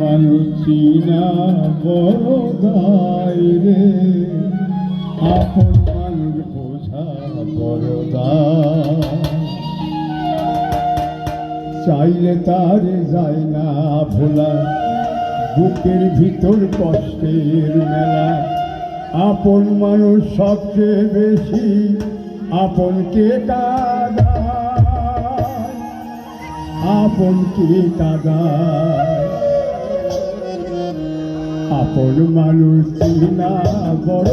মানুষ চিনা বড় দায় রে। আপন মানুষ চাইলে তার যায় না ভোলা, বুকের ভিতর কষ্টের মেলা। আপন মানুষ সবচেয়ে বেশি আপনকে কাদায় আপনকে কাদায় আপন মানুষ চিনা বড়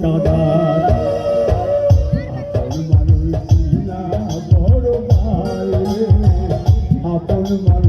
কাদা আপন মানুষ আপন মানুষ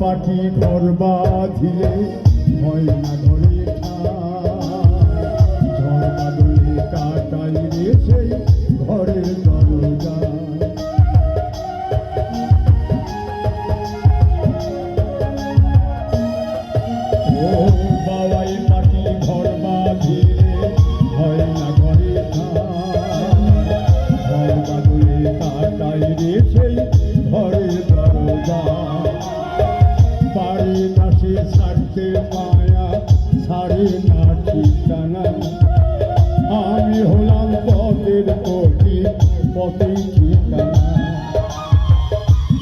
পাখি ঘর বাঁধিলে ময়না ঘরে দরজা। ও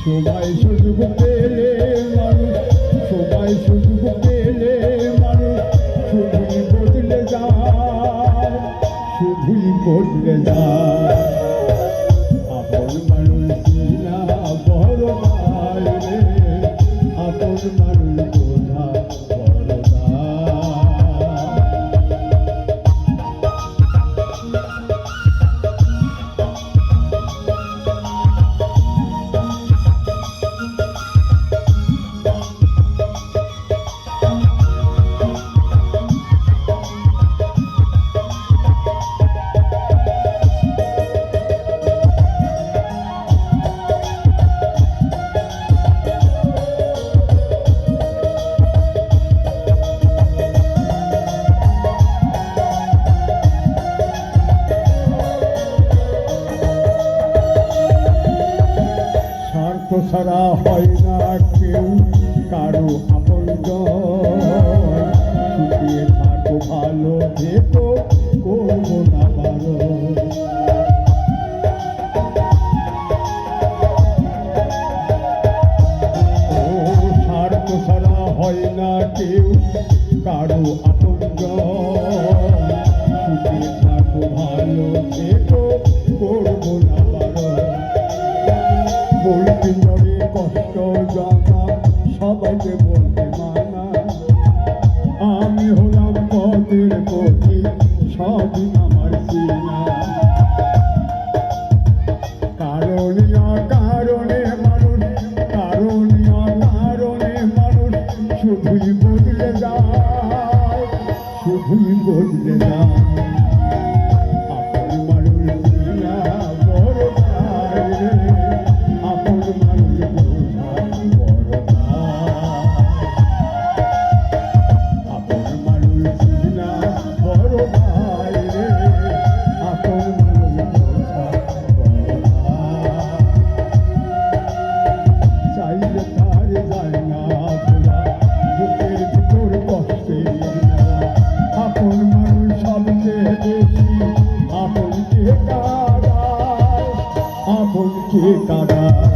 সবাই সুযোগ পেলে মানুষ, সবাই সুযোগ পেলে মানুষ। শুধুই বদলে যায় শুধুই বদলে যায় আপন মানুষ ছাড়া হয় না কেউ, কারও আপন শুকিয়ে থাকো, ভালো থেকো করব না পারো। কারও আপন ভালো করব না বলতে কষ্ট জানা সবাইকে বলতে মানা আমি হলাম পথের পথে সবই আমার চিনা কারণে কারণে মানুষ, কারণে কারণে মানুষ, শুধুই বদলে যায়, শুধুই বদলে যায়। কে কারা